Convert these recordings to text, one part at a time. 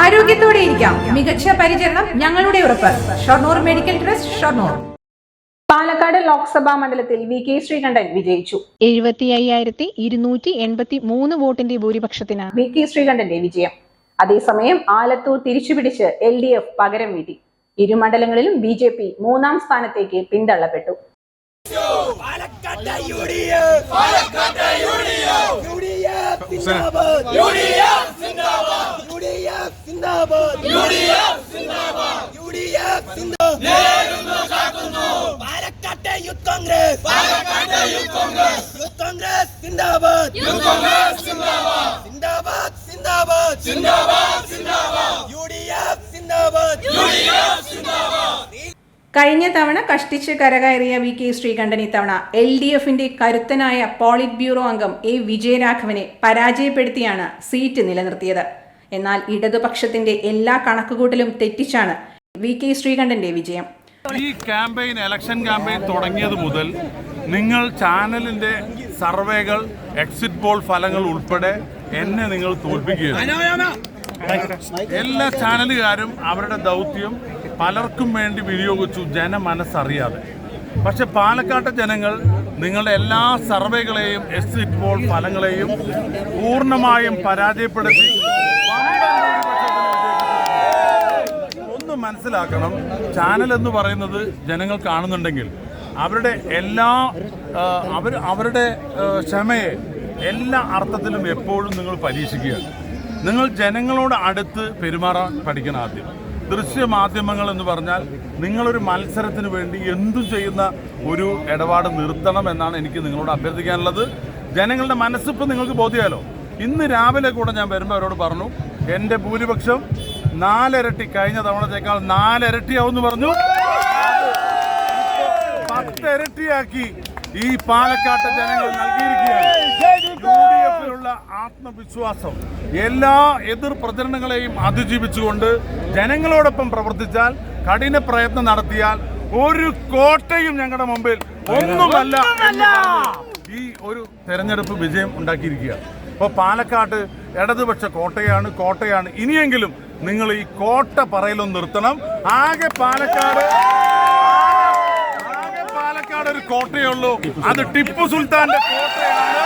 ആരോഗ്യത്തോടെ ഇരിക്കാം. മികച്ച പരിചരണം ഞങ്ങളുടെ ഉറപ്പ്. Shoranur medical trust Shoranur. Palakkad Lok Sabha മണ്ഡലത്തിൽ വി കെ ശ്രീകണ്ഠൻ വിജയിച്ചു. എഴുപത്തി അയ്യായിരത്തി ഇരുന്നൂറ്റി എൺപത്തി മൂന്ന് വോട്ടിന്റെ ഭൂരിപക്ഷത്തിനാണ് വി കെ ശ്രീകണ്ഠന്റെ വിജയം. അതേസമയം ആലത്തൂർ തിരിച്ചുപിടിച്ച് എൽ ഡി എഫ് പകരം വീട്ടി. ഇരു മണ്ഡലങ്ങളിലും ബി ജെ പി മൂന്നാം സ്ഥാനത്തേക്ക് പിന്തള്ളപ്പെട്ടു. Palakkad U D F Palakkad U D F U D F സിന്ദാബാദ് യു ഡി എഫ് സിന്ദാബാദ് യു ഡി എഫ് സിന്ദാബാദ്. യു ഡി എഫ് സിന്ദാബാദ്. യു ഡി എഫ് സിന്ദാബാദ് നേരുന്നു കാക്കുന്നു Palakkad youth Congress. Youth Congress. Youth Congress സിന്ദാബാദ്. Youth Congress സിന്ദാബാദ്. സിന്ദാബാദ് സിന്ദാബാദ്. സിന്ദാബാദ് സിന്ദാബാദ്. യു ഡി എഫ് സിന്ദാബാദ്. യു ഡി എഫ് സിന്ദാബാദ്. കഴിഞ്ഞ തവണ കഷ്ടിച്ച് കരകയറിയ വി കെ ശ്രീകണ്ഠൻ ഇത്തവണ എൽ ഡി എഫിന്റെ കരുത്തനായ പോളിറ്റ് ബ്യൂറോ അംഗം എ വിജയരാഘവനെ പരാജയപ്പെടുത്തിയാണ് സീറ്റ് നിലനിർത്തിയത്. എന്നാൽ ഇടതുപക്ഷത്തിന്റെ എല്ലാ കണക്കുകൂട്ടലും തെറ്റിച്ചാണ് വി കെ ശ്രീകണ്ഠന്റെ വിജയം. ഈ ക്യാമ്പയിൻ ഇലക്ഷൻ ക്യാമ്പയിൻ തുടങ്ങിയത് മുതൽ നിങ്ങൾ ചാനലിന്റെ സർവേകൾ എക്സിറ്റ് പോൾ ഫലങ്ങൾ ഉൾപ്പെടെ എന്നെ നിങ്ങൾ തോൽപ്പിക്കുകയാണ്. എല്ലാ ചാനലുകാരും അവരുടെ ദൗത്യം പലർക്കും വേണ്ടി വിനിയോഗിച്ചു ജനമനസ്സറിയാതെ. പക്ഷെ പാലക്കാട്ടെ ജനങ്ങൾ നിങ്ങളുടെ എല്ലാ സർവേകളെയും എക്സിറ്റ് പോൾ ഫലങ്ങളെയും പൂർണമായും പരാജയപ്പെടുത്തി ഒന്ന് മനസ്സിലാക്കണം. ചാനൽ എന്ന് പറയുന്നത് ജനങ്ങൾ കാണുന്നുണ്ടെങ്കിൽ അവരുടെ എല്ലാ അവർ അവരുടെ ക്ഷമയെ എല്ലാ അർത്ഥത്തിലും എപ്പോഴും നിങ്ങൾ പരീക്ഷിക്കുക നിങ്ങൾ ജനങ്ങളോട് അടുത്ത് പെരുമാറാൻ പഠിക്കണം ആദ്യം. ദൃശ്യമാധ്യമങ്ങൾ എന്ന് പറഞ്ഞാൽ നിങ്ങളൊരു മത്സരത്തിന് വേണ്ടി എന്തു ചെയ്യുന്ന ഒരു ഇടപാട് നിർത്തണം എന്നാണ് എനിക്ക് നിങ്ങളോട് അഭ്യർത്ഥിക്കാനുള്ളത്. ജനങ്ങളുടെ മനസ്സിപ്പം നിങ്ങൾക്ക് ബോധ്യമല്ലോ ഇന്ന് രാവിലെ കൂടെ ഞാൻ വരുമ്പോൾ അവരോട് പറഞ്ഞു എന്റെ ഭൂരിപക്ഷം നാലിരട്ടി കഴിഞ്ഞ തവണത്തേക്കാൾ നാലിരട്ടിയാവും എന്ന് പറഞ്ഞു. പത്തിരട്ടിയാക്കി ഈ പാലക്കാട്ടെ ജനങ്ങൾ നൽകിയിരിക്കുകയാണ്. യു ആത്മവിശ്വാസം എല്ലാ എതിർ പ്രചരണങ്ങളെയും അതിജീവിച്ചുകൊണ്ട് ജനങ്ങളോടൊപ്പം പ്രവർത്തിച്ചാൽ കഠിന പ്രയത്നം നടത്തിയാൽ ഒരു കോട്ടയും ഞങ്ങളുടെ മുമ്പിൽ ഒന്നുമല്ല ഈ ഒരു തെരഞ്ഞെടുപ്പ് വിജയം ഉണ്ടാക്കിയിരിക്കുക. അപ്പോൾ പാലക്കാട് ഇടതുപക്ഷ കോട്ടയാണ് കോട്ടയാണ്. ഇനിയെങ്കിലും നിങ്ങൾ ഈ കോട്ട പറയലൊന്ന് നിർത്തണം. ആകെ പാലക്കാട് ആകെ പാലക്കാട് ഒരു കോട്ടയുള്ളൂ അത് ടിപ്പു സുൽത്താന്റെ കോട്ടയാണ്.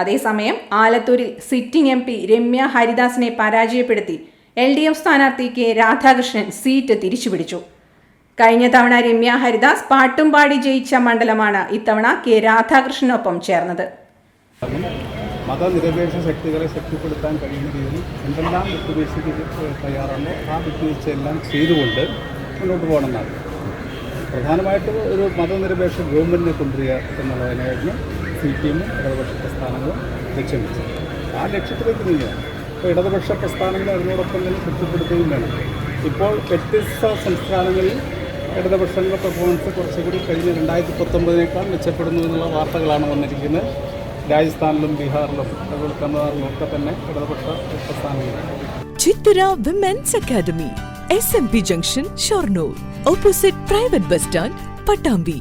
അതേസമയം ആലത്തൂരിൽ സിറ്റിംഗ് എം പി രമ്യ ഹരിദാസിനെ പരാജയപ്പെടുത്തി എൽ ഡി എഫ് സ്ഥാനാർത്ഥി കെ രാധാകൃഷ്ണൻ സീറ്റ് തിരിച്ചുപിടിച്ചു. കഴിഞ്ഞ തവണ രമ്യ ഹരിദാസ് പാട്ടും പാടി ജയിച്ച മണ്ഡലമാണ് ഇത്തവണ കെ രാധാകൃഷ്ണനൊപ്പം ചേർന്നത്. മതനിരപേക്ഷ ശക്തികളെ ശക്തിപ്പെടുത്താൻ കഴിയുന്ന രീതിയിൽ എന്തെല്ലാം വിട്ടുവീഴ്ചയ്ക്ക് തയ്യാറാണോ ആ വിട്ടുവീഴ്ചയെല്ലാം ചെയ്തുകൊണ്ട് മുന്നോട്ട് പോകണമെന്നാണ്. പ്രധാനമായിട്ടും ഒരു മതനിരപേക്ഷ ഗവൺമെന്റിനെ കൊണ്ടുവരിക എന്നുള്ളതിനായിരുന്നു സി പി എമ്മും ഇടതുപക്ഷ പ്രസ്ഥാനങ്ങളും ലക്ഷ്യം വെച്ചത് ആ ലക്ഷ്യത്തിലേക്ക് നീങ്ങുകയാണ് ഇപ്പോൾ ഇടതുപക്ഷ പ്രസ്ഥാനങ്ങൾ അതിനോടൊപ്പം തന്നെ തൃപ്തിപ്പെടുത്തുകയും വേണം. ഇപ്പോൾ വ്യത്യസ്ത സംസ്ഥാനങ്ങളിൽ ഇടതുപക്ഷങ്ങളുടെ പെർഫോമൻസ് കുറച്ചുകൂടി കഴിഞ്ഞ രണ്ടായിരത്തി പത്തൊമ്പതിനേക്കാൾ മെച്ചപ്പെടുന്നു എന്നുള്ള വാർത്തകളാണ് വന്നിരിക്കുന്നത്. രാജസ്ഥാനിലും ബീഹാറിലും അതുപോലെ തമിഴ്നാട്ടിലും ഒക്കെ തന്നെ ഇടതുപക്ഷ പ്രസ്ഥാനങ്ങൾ. Chithara women's academy S M P junction Shoranur opposite private bus stand Pattambi